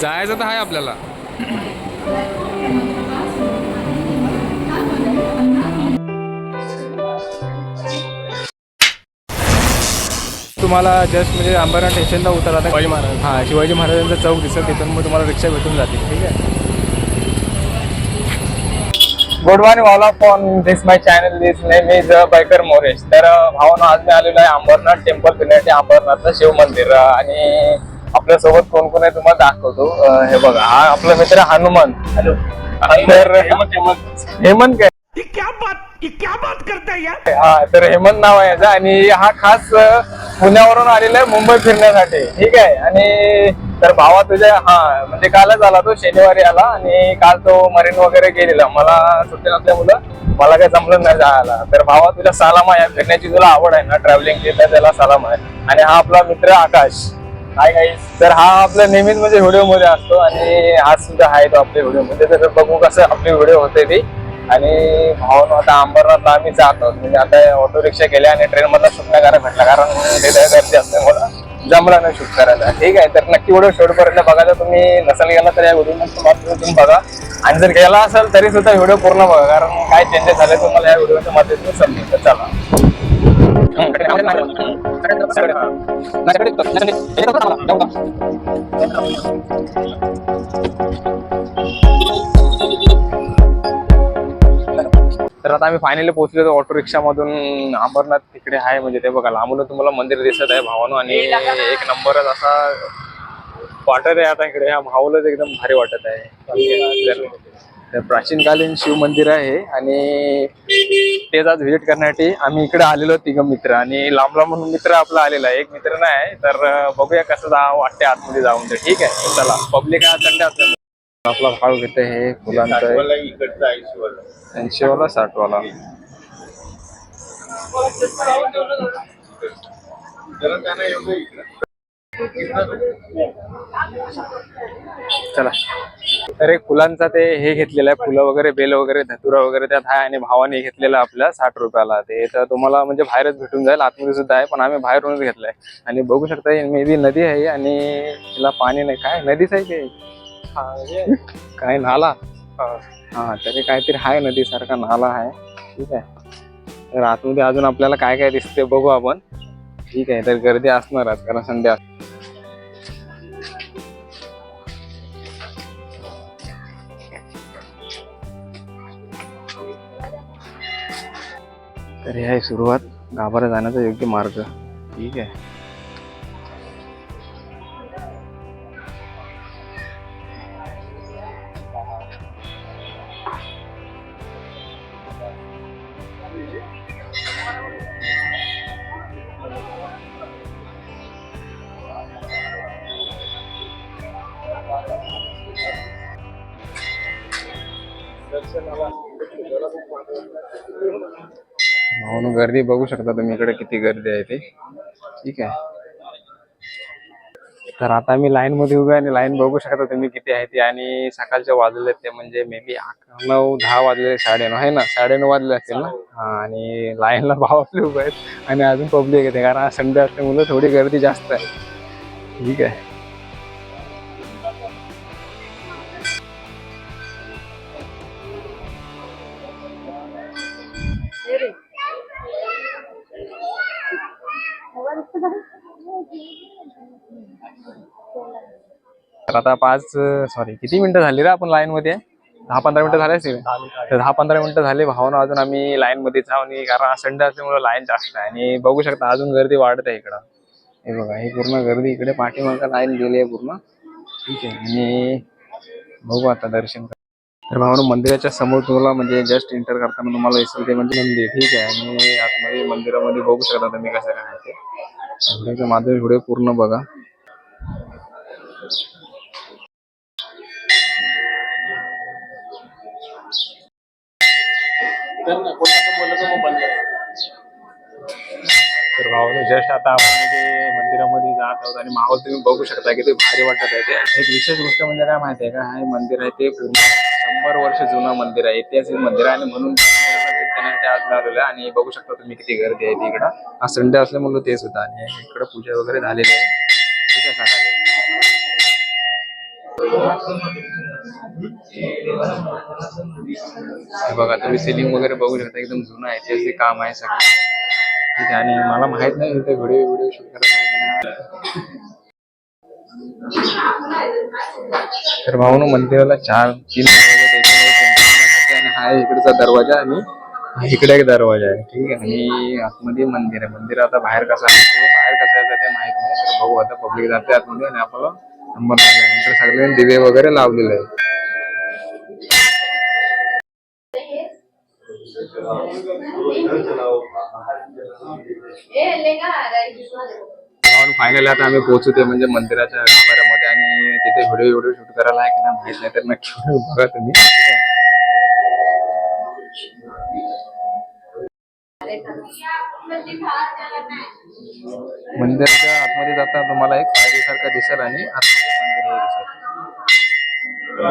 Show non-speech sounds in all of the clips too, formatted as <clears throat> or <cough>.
जायचं तर आहे आपल्याला. तुम्हाला जस्ट म्हणजे अंबरनाथ स्टेशनला उतरता शिवाजी महाराज. हां शिवाजी महाराजांचा चौक दिसत तिथून मग तुम्हाला रिक्षा भेटून जातील ठीक आहे? Good morning all of on this my channel this name is biker Moresh तर भावना आज मी आलेलो आहे अंबरनाथ टेम्पल फिरण्यासाठी अंबरनाथचं शिव मंदिर अं, आणि आपल्यासोबत कोण कोण आहे तुम्हाला दाखवतो. हे बघा हा आपला मित्र हनुमान हॅलो. तर हेमंत काय? ये क्या बात ये क्या बात करता है यार? हा तर हेमंत नाव आहे याचं. आणि हा खास पुण्यावरून आलेला आहे मुंबई फिरण्यासाठी. ठीक आहे? आणि तर भावा तुझ्या हा म्हणजे कालच आला तो शनिवारी आला. आणि काल तो मरीन वगैरे गेलेला. मला सुट्टी नसल्यामुळं मला काही जमलं नाही जायला. तर भावा तुझ्या सालामा आहे. फिरण्याची तुला आवड आहे ना? ट्रॅव्हलिंगची तर त्याला सलाम आहे. आणि हा आपला मित्र आकाश. हाय गाईस तर हा आपला नेहमीच म्हणजे व्हिडिओमध्ये असतो आणि आज सुद्धा आहे तो आपल्या व्हिडिओमध्ये. तर बघू कसं आपली व्हिडिओ होते ती. आणि भावानं आता अंबरनाथला आम्ही जात. आहोत म्हणजे आता ऑटो रिक्षा केल्या आणि ट्रेन मधला शूट नाही करायला भेटला. कारण तिथे गर्दी मला जमला नाही शूट करायला. ठीक आहे तर नक्की व्हिडिओ शेवटपर्यंत बघा. बघायला तुम्ही नसेल गेला तर या व्हिडिओ तुम्ही बघा. आणि जर गेला असेल तरी सुद्धा व्हिडिओ पूर्ण बघा. कारण काय चेंजेस झाले तुम्हाला या व्हिडिओच्या माध्यमातून समजेल चला. तर आता आम्ही फायनली पोहोचलो तर ऑटो रिक्षा मधून अंबरनाथ तिकडे आहे म्हणजे ते बघा लांबून तुम्हाला मंदिर दिसत आहे भावानो आणि एक नंबरच असा वाटत आहे आता इकडे. ह्या भाऊलाच एकदम भारी वाटत आहे. तर- प्राचीनकालीन शिव मंदिर आहे आणि तेच आज व्हिजिट करण्यासाठी आम्ही इकडे आलेलो तिघ मित्र. आणि लांब लांब म्हणून मित्र आपला आलेला आहे. एक मित्र नाही तर बघूया कसं जा वाटते आतमध्ये जाऊन तर. ठीक आहे चला. पब्लिक आहे संडे असल्यामुळे. आपला भाव घेते हे फुलांचं ऐंशीवाला साठवाला जरा त्यांना चला. तर एक फुलांचा ते हे घेतलेलं आहे फुलं वगैरे बेल वगैरे धतुरा वगैरे त्यात आहे आणि भावाने घेतलेलं आपल्या साठ रुपयाला. ते तर तुम्हाला म्हणजे बाहेरच भेटून जाईल आतमध्ये सुद्धा आहे पण आम्ही बाहेरूनच घेतलंय. आणि बघू शकता मे बी नदी आहे आणि तिला पाणी नाही. काय? नदीच आहे ते. काय नाला? हा. तरी काहीतरी आहे नदीसारखा नाला आहे. ठीक आहे. तर आतमध्ये अजून आपल्याला काय काय दिसते बघू आपण. ठीक आहे तर गर्दी असणारच कारण संध्या तर हे आहे सुरुवात. गाभारा जाण्याचा योग्य मार्ग. ठीक आहे. म्हणून गर्दी बघू शकता तुम्ही इकडे किती गर्दी आहे ते. ठीक आहे. तर आता मी लाईन मध्ये उभे आणि लाईन बघू शकता तुम्ही किती आहे ती. आणि सकाळच्या वाजले ते म्हणजे मे बी नऊ दहा वाजले साडेनऊ आहे ना? साडेनऊ वाजले असतील ना? हा आणि लाईनला भाव आपले उभे आहेत. आणि अजून पब्लिक येते कारण संडे असल्यामुळे थोडी गर्दी जास्त आहे. ठीक आहे. तर आता पाच सॉरी किती मिनिटं झाली रे आपण लाईन मध्ये? दहा पंधरा मिनिटं झाले असतील तर दहा पंधरा मिनिटं झाले भावना अजून आम्ही लाईन मध्ये जाऊ आणि कारण संडे असल्यामुळे लाईन जास्त आहे. आणि बघू शकता अजून गर्दी वाढत आहे इकडं. हे बघा ही पूर्ण गर्दी इकडे पाठीमागं लाईन गेली आहे पूर्ण. ठीक आहे आणि बघू आता दर्शन. तर भावना मंदिराच्या समोर तुम्हाला म्हणजे जस्ट एंटर करताना तुम्हाला दिसेल ते म्हणजे मंदिर. ठीक आहे आणि आतमध्ये मंदिरामध्ये बघू शकता तुम्ही कसं काय ते. व्हिडिओच्या माध्यम व्हिडिओ पूर्ण बघा. तर ना जस्ट आता आपण म्हणजे मंदिरामध्ये जात आहोत आणि माहोल तुम्ही बघू शकता की ते भारी वाटत आहे. ते एक विशेष गोष्ट म्हणजे काय माहिती आहे का? हे मंदिर आहे ते पूर्ण शंभर वर्ष जुनं मंदिर आहे. ऐतिहासिक मंदिर आहे आणि म्हणून लावलेलं आणि बघू शकता तुम्ही किती गर्दी आहे तिकडं. हा संडे असल्यामुळे ते सुद्धा आणि इकडं पूजा वगैरे झालेली आहे खाली हे बघा तुम्ही सिलिंग वगैरे बघू शकता एकदम जुनं ऐतिहासिक काम आहे सगळं. ठीक आहे आणि मला माहीत नाही इथे व्हिडिओ व्हिडिओ शूट करायला तर भाऊन मंदिराला चार तीन आणि हा इकडचा दरवाजा आणि हा इकडे एक दरवाजा आहे. ठीक आहे आणि आतमध्ये मंदिर आहे. मंदिर आता बाहेर कसं आहे बाहेर कसं आहे ते माहीत नाही तर बघू आता पब्लिक जाते आतमध्ये आणि आपल्याला नंबर सगळे दिवे वगैरे लावलेले आहेत. फायनल आता आम्ही पोहोचू ते म्हणजे मंदिराच्या गाभाऱ्यामध्ये आणि तिथे व्हिडिओ व्हिडिओ शूट करायला आहे की नाही माहीत नाही तर नक्की बघा तुम्ही. मंदिराच्या आतमध्ये जाताना तुम्हाला एक पायरीसारखा दिसेल आणि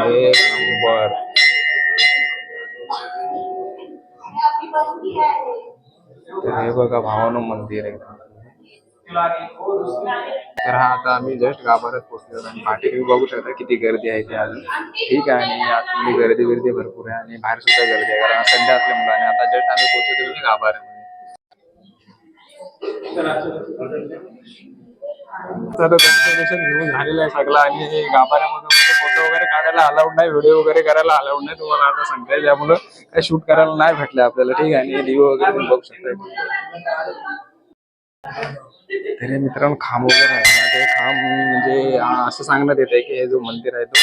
हे एक नंबर हे बघा भावानो मंदिर आहे. तर हा आता आम्ही जस्ट गाभाऱ्यात पोहोचलो आणि पाठी तुम्ही बघू शकता किती गर्दी आहे ती अजून. ठीक आहे आणि आतमध्ये म्हणजे गर्दी गर्दी भरपूर आहे आणि बाहेर सुद्धा गर्दी आहे. कारण संडे असल्यामुळे आणि आता जस्ट आम्ही पोहोचतो म्हणजे गाभाऱ्यामध्ये. तर घेऊन झालेलं आहे सगळं आणि गाभाऱ्यामध्ये म्हणजे फोटो वगैरे काढायला अलाउड नाही व्हिडिओ वगैरे करायला अलाउड नाही. तुम्हाला आता सांगताय त्यामुळं काही शूट करायला नाही भेटलं आपल्याला. ठीक आहे आणि व्हिडिओ वगैरे बघू शकता. तर मित्रांनो खांब वगैरे आहे. ना ते खांब म्हणजे असं सांगण्यात येत आहे की हे जो मंदिर आहे तो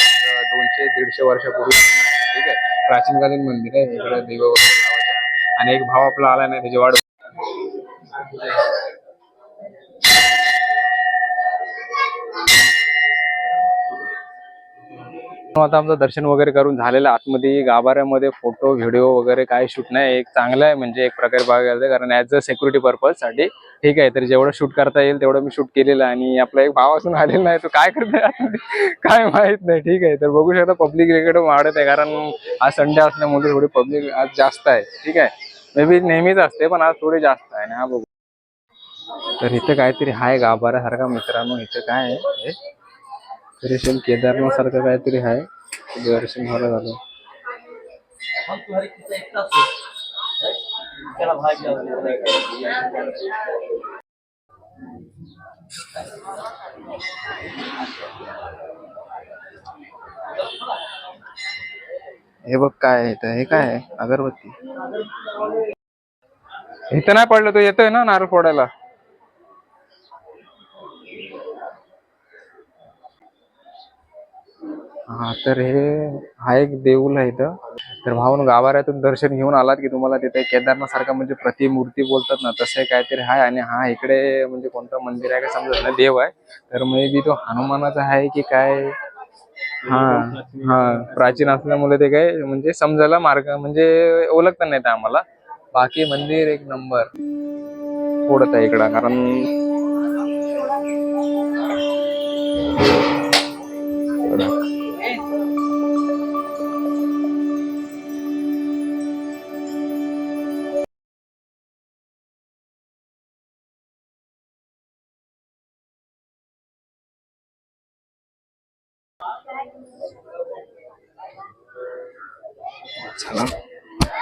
दोनशे दीडशे वर्षापूर्वी ठीक आहे प्राचीनकालीन मंदिर आहे. इकडे देव वगैरे आणि एक भाव आपला आला नाही त्याची वाढ आता आमचं दर्शन वगैरे करून झालेलं आतमध्ये गाभाऱ्यामध्ये फोटो व्हिडिओ वगैरे काय शूट नाही. एक चांगलं आहे म्हणजे एक प्रकारे बघायला कारण ऍज अ सिक्युरिटी पर्पजसाठी ठीक आहे तर जेवढं शूट करता येईल तेवढं मी शूट केलेलं आणि आपला एक भाव असून आलेला नाही तो काय करतोय काय माहीत नाही ठीक आहे. तर बघू शकता पब्लिक इकडे वाढत आहे कारण आज संडे असल्यामुळे थोडी पब्लिक आज जास्त आहे ठीक आहे. मे बी नेहमीच असते पण आज थोडी जास्त आहे ना बघू. तर इथं काहीतरी आहे गाभाऱ्यासारखा मित्रांनो इथं काय आहे? हे? तरी केदारनाथ सारखं काहीतरी आहे दर्शन झालं झालं. हे बघ काय आहे इथं हे काय आहे? अगरबत्ती. इथं नाही पडलं तो येतोय ना नारळ फोडायला? हा तर हे हा एक देऊल आहे इथं. तर भाऊन गावाऱ्यातून दर्शन घेऊन आलात की तुम्हाला तिथे केदारनाथ सारखा म्हणजे प्रतिमूर्ती बोलतात ना तसे काहीतरी आहे आणि हा इकडे म्हणजे कोणतं मंदिर आहे का समजत नाही देव आहे. तर मे बी तो हनुमानाचा आहे की काय? हा हा प्राचीन असल्यामुळे ते काय म्हणजे समजायला मार्ग म्हणजे ओळखता नाही ते आम्हाला. बाकी मंदिर एक नंबर. फोडत आहे इकडं कारण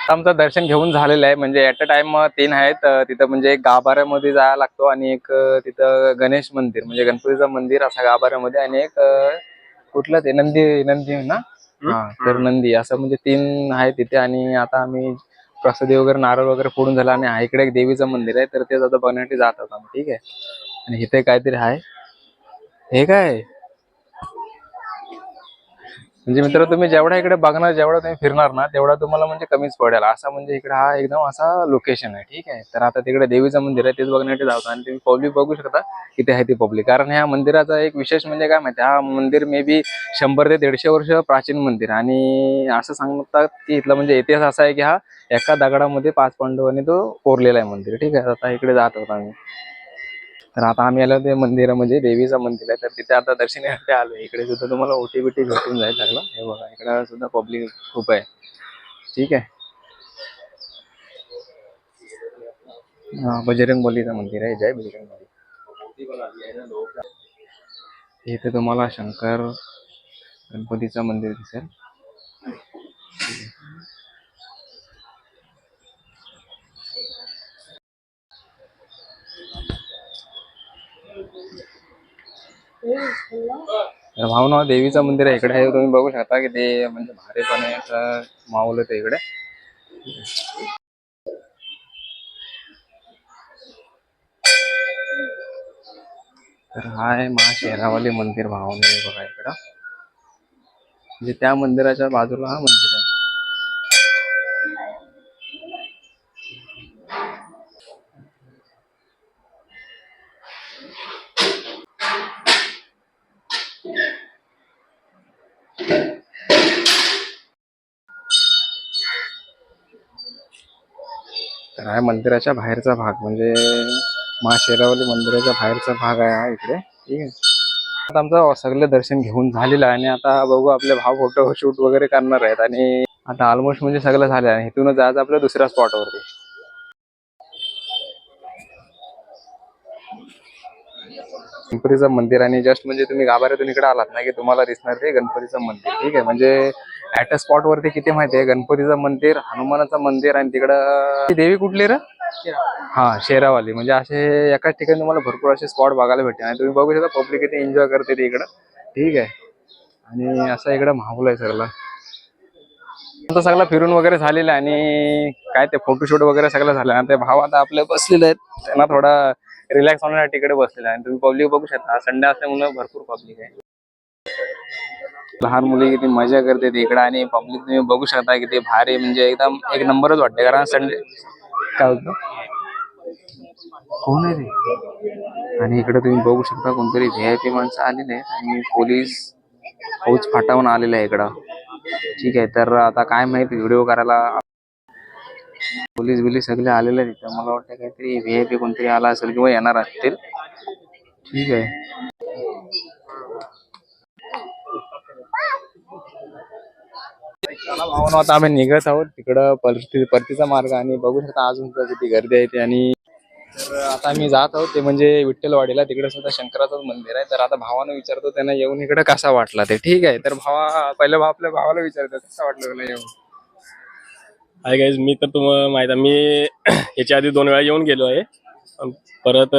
आमचं दर्शन घेऊन झालेलं आहे. म्हणजे ऍट अ टाइम तीन आहेत. तिथं म्हणजे एक गाभाऱ्यामध्ये जायला लागतो आणि एक तिथं गणेश मंदिर म्हणजे गणपतीचं मंदिर असं गाभाऱ्यामध्ये आणि एक कुठलं ते? नंदी नंदी ना? हा तर नंदी. असं म्हणजे तीन आहे तिथे आणि आता आम्ही प्रसादी वगैरे नारळ वगैरे फोडून झाला आणि इकडे एक देवीचं मंदिर आहे. तर ते आता बघण्यासाठी जात होतो आम्ही. ठीक आहे. आणि इथे काहीतरी आहे. हे काय? म्हणजे मित्र तुम्ही जेवढा इकडे बघणार जेवढा तुम्ही फिरणार ना तेवढा तुम्हाला म्हणजे कमीच पडेल. असा म्हणजे इकडे हा एकदम असा लोकेशन आहे ठीक आहे? तर आता तिकडे देवीचं मंदिर आहे तेच बघण्यासाठी जातो. आणि तुम्ही पब्लिक बघू शकता किती आहे ती पब्लिक कारण ह्या मंदिराचा एक विशेष म्हणजे काय माहिती हा मंदिर मे बी शंभर ते दीडशे वर्ष प्राचीन मंदिर आणि असं सांगतात की इथला म्हणजे इतिहास असा आहे की हा एका दगडामध्ये पाच पांडवांनी तो कोरलेला आहे मंदिर ठीक आहे? आता इकडे जात होतो आम्ही. तर आता आम्ही आलो ते मंदिर म्हणजे देवीचं मंदिर आहे. तर तिथे आता दर्शनासाठी आलो इकडे सुद्धा तुम्हाला ओटी बिटी भेटून जाईल लागलं हे बघा इकडे सुद्धा पब्लिक खूप आहे. ठीक आहे. हा बजरंग बलीचं मंदिर आहे. जय बजरंग बली. इथे तुम्हाला शंकर गणपतीचं मंदिर दिसेल. तर भावना देवीचं मंदिर आहे इकडे. आहे तुम्ही बघू शकता की ते म्हणजे भारीपणे आहे माऊल ते इकडे. तर हा आहे महाशेरावाली मंदिर भावना बघा इकडं. म्हणजे त्या मंदिराच्या बाजूला हा मंदिर आहे तर हा मंदिराच्या बाहेरचा भाग म्हणजे महाशेरावली मंदिराच्या बाहेरचा भाग आहे हा इकडे. ठीक आहे. आता आमचं सगळं दर्शन घेऊन झालेलं आहे आणि आता बघू आपले भाव फोटो शूट वगैरे करणार आहेत आणि आता ऑलमोस्ट म्हणजे सगळं झालं आहे. इथूनच जायचं आपल्या दुसऱ्या स्पॉटवरती गणपतीचं मंदिर आणि जस्ट म्हणजे तुम्ही गाभाऱ्यातून इकडे आलात ना की तुम्हाला दिसणार ते गणपतीचं मंदिर. ठीक आहे. म्हणजे ऍट अ स्पॉट वरती किती माहिती आहे? गणपतीचं मंदिर हनुमानाचं मंदिर आणि तिकडं देवी कुठली रे? हा शेरावाली. म्हणजे असे एकाच ठिकाणी तुम्हाला भरपूर असे स्पॉट बघायला भेटते आणि तुम्ही बघू शकता पब्लिक किती एन्जॉय करते ते इकडं. ठीक आहे. आणि असं इकडं माहोल आहे सगळं. आता सगळं फिरून वगैरे झालेलं आहे आणि काय ते फोटोशूट वगैरे सगळं झालं आणि ते भाव आता आपले बसलेले आहेत. त्यांना थोडा रिलॅक्स होण्यासाठी इकडे बसलेला आहे. आणि तुम्ही पब्लिक बघू शकता. संडे असल्यामुळे भरपूर पब्लिक आहे. लहान मुली किती मजा करते इकडे आणि पब्लिक तुम्ही बघू शकता किती भारी म्हणजे एकदम एक नंबरच वाटते कारण संडे काय होतं? कोण आहे ते? आणि इकडे तुम्ही बघू शकता कोणतरी व्ही आय पी माणसं आलेले आहेत आणि पोलीस फौज फाटावून आलेले आहे इकडं. ठीक आहे तर आता काय माहिती व्हिडिओ करायला पोलीस बिलीस सगळे आलेले आहेत. मला वाटतं काहीतरी व्ही आय पी कोणतरी आला असेल किंवा येणार असतील. ठीक आहे. भावना आता आम्ही निघत आहोत तिकडं परती परतीचा मार्ग आणि बघू शकता अजून सुद्धा किती गर्दी आहे ते. आणि तर आता आम्ही जात आहोत ते म्हणजे विठ्ठलवाडीला तिकडे सुद्धा शंकराचं मंदिर आहे. तर आता भावानं विचारतो त्यांना येऊन इकडे कसा वाटला ते. ठीक आहे तर भावा पहिल्या भाव आपल्या भावाला विचारतो कसा वाटलं तुला येऊन? हाय गाईज मी तर तुम्हाला माहीत आहे मी <clears throat> याच्या आधी दोन वेळा येऊन गेलो आहे. परत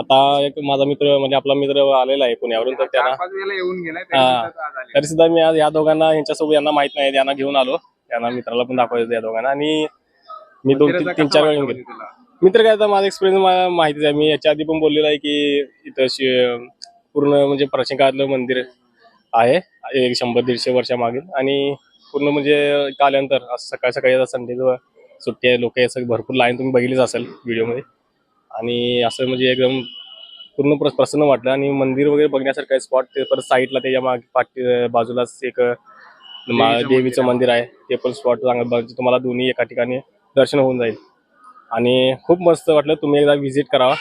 आता एक माझा मित्र म्हणजे आपला मित्र आलेला आहे पुण्यावरून तर त्यांना येऊन गेलाय. तरी सुद्धा मी आज या दोघांना यांच्यासोबत यांना माहीत नाही त्यांना घेऊन आलो. त्यांना मित्राला पण दाखवायचं या दोघांना. आणि मी दोन तीन चार वेळा येऊन गेलो? मित्र काय माझा एक्सपिरियन्स मला माहितीच आहे. मी याच्या आधी पण बोललेलो आहे की इथं पूर्ण म्हणजे प्राचीन काळातलं मंदिर आहे. एक शंभर दीडशे वर्षामागे आणि पूर्ण म्हणजे आल्यानंतर सकाळी सकाळी संडे सुट्टी आहे. लोक भरपूर लाईन तुम्ही बघितलीच असेल व्हिडिओमध्ये. आणि असं म्हणजे एकदम पूर्ण प्र- प्रसन्न वाटलं. आणि मंदिर वगैरे बघण्यासारखं आहे स्पॉट ते परत साईडला त्याच्यामागे पाठी बाजूलाच एक मा- देवीचं मंदिर आहे. ते पण स्पॉट चांगलं बघ तुम्हाला दोन्ही एका ठिकाणी दर्शन होऊन जाईल. आणि खूप मस्त वाटलं तुम्ही एकदा व्हिजिट करावा.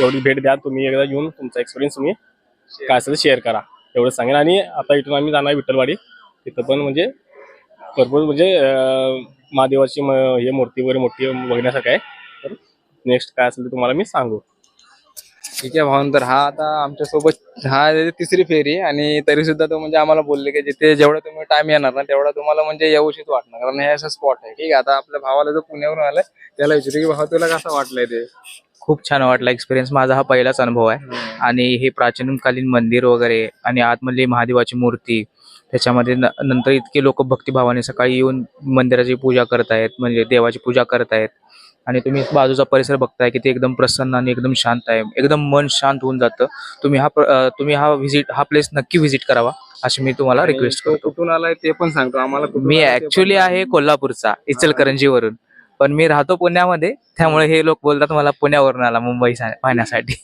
एवढी भेट द्या तुम्ही एकदा येऊन तुमचा एक्सपिरियन्स तुम्ही काय असेल शेअर करा. एवढं सांगेन. आणि आता इथून आम्ही जाणार विठ्ठलवाडी. तिथं पण म्हणजे भरपूर म्हणजे महादेवाची हे मूर्ती वगैरे मोठी बघण्यासारखं आहे. नेक्स्ट काय असेल ते तुम्हाला मी सांगू. ठीक आहे भाऊन तर हा आता आमच्यासोबत हा तिसरी फेरी आणि तरी सुद्धा तो म्हणजे आम्हाला बोलले की जिथे जेवढा तुम्ही टाइम येणार ना तेवढा तुम्हाला म्हणजे येऊशीच वाटणार. कारण हे असं स्पॉट आहे. ठीक आहे आता आपल्या भावाला जो पुण्यावरून आलाय त्याला विचारू की भावा तुला कसं वाटलंय ते? खूप छान वाटला एक्सपिरियन्स माझा हा पहिलाच अनुभव आहे. आणि हे प्राचीनकालीन मंदिर वगैरे आणि आतमधली महादेवाची मूर्ती त्याच्यामध्ये नंतर इतके लोक भक्तिभावाने सकाळी येऊन मंदिराची पूजा करत आहेत म्हणजे देवाची पूजा करत आहेत आणि तुम्ही बाजूचा परिसर बघताय की ते एकदम प्रसन्न आणि एकदम शांत आहे. एकदम मन शांत होऊन जातं. तुम्ही हा तुम्ही हा व्हिजिट हा प्लेस नक्की व्हिजिट करावा अशी मी तुम्हाला रिक्वेस्ट करतो. कुठून आलाय ते पण सांगतो. आम्हाला मी ऍक्च्युली. आहे कोल्हापूरचा इचलकरंजीवरून. पण मी राहतो पुण्यामध्ये त्यामुळे हे लोक बोलतात मला पुण्यावरून आला मुंबई पाहण्यासाठी.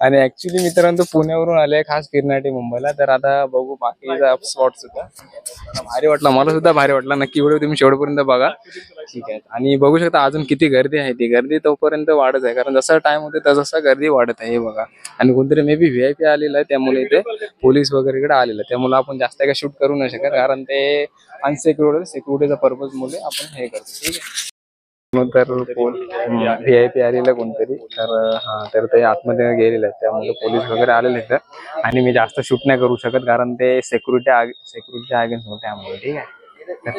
आणि ऍक्च्युली मित्रांनो पुण्यावरून आले खास फिरण्यासाठी मुंबईला. तर आता बघू बाकीचा स्पॉट सुद्धा भारी वाटला. मला सुद्धा भारी वाटला. नक्की व्हिडिओ तुम्ही शेवटपर्यंत बघा. ठीक आहे. आणि बघू शकता अजून किती गर्दी आहे. ती गर्दी तोपर्यंत वाढत आहे. कारण जसा टाइम होते तसा गर्दी वाढत आहे. हे बघा. आणि कोणतरी maybe V I P आलेलं आहे. त्यामुळे इथे पोलीस वगैरे इकडे आलेलं आहे. त्यामुळे आपण जास्त काय शूट करू नाही शकत. कारण ते अनसिक्युअर्ड सिक्युरिटीचा पर्पज मुले आपण हे करतो. ठीक आहे. तर व्ही आय पी आलेलं कोणतरी तर हा तर ते आतमध्ये गेलेले आहेत. त्यामुळे पोलीस वगैरे आलेले आहेत. आणि मी जास्त शूट नाही करू शकत कारण ते सेक्युरिटी सेक्युरिटी अगेन्स्ट होते त्यामुळे ठीक आहे.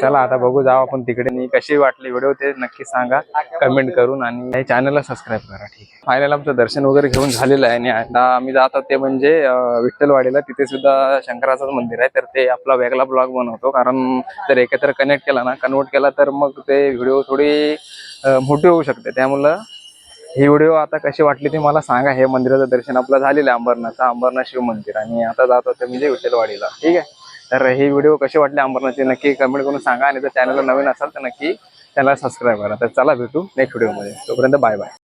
चला आता बघू जाऊ आपण तिकडे. कशी वाटली व्हिडिओ ते नक्की सांगा. कमेंट करून आणि चॅनलला सबस्क्राईब करा ठीक आहे. फायनल आमचं दर्शन वगैरे घेऊन झालेलं आहे आणि आता आम्ही जात आहोत ते म्हणजे विठ्ठलवाडीला. तिथे सुद्धा शंकराचंच मंदिर आहे. तर ते आपला वेगळा ब्लॉग बनवतो. कारण जर एकत्र कनेक्ट केला ना कन्वर्ट केला तर मग ते व्हिडिओ थोडी मोठी होऊ शकते. त्यामुळं ही व्हिडिओ आता कशी वाटली ते मला सांगा. हे मंदिराचं दर्शन आपलं झालेलं आहे अंबरनाथचं अंबरनाथ शिव मंदिर. आणि आता जात होते म्हणजे विठ्ठलवाडीला. ठीक आहे? तर हे व्हिडिओ कसे वाटले अंबरनाथचे नक्की कमेंट करून सांगा. आणि जर चॅनलला नवीन असाल तर नक्की त्याला सबस्क्राईब करा. तर चला भेटू नेक्स्ट व्हिडिओमध्ये तोपर्यंत बाय बाय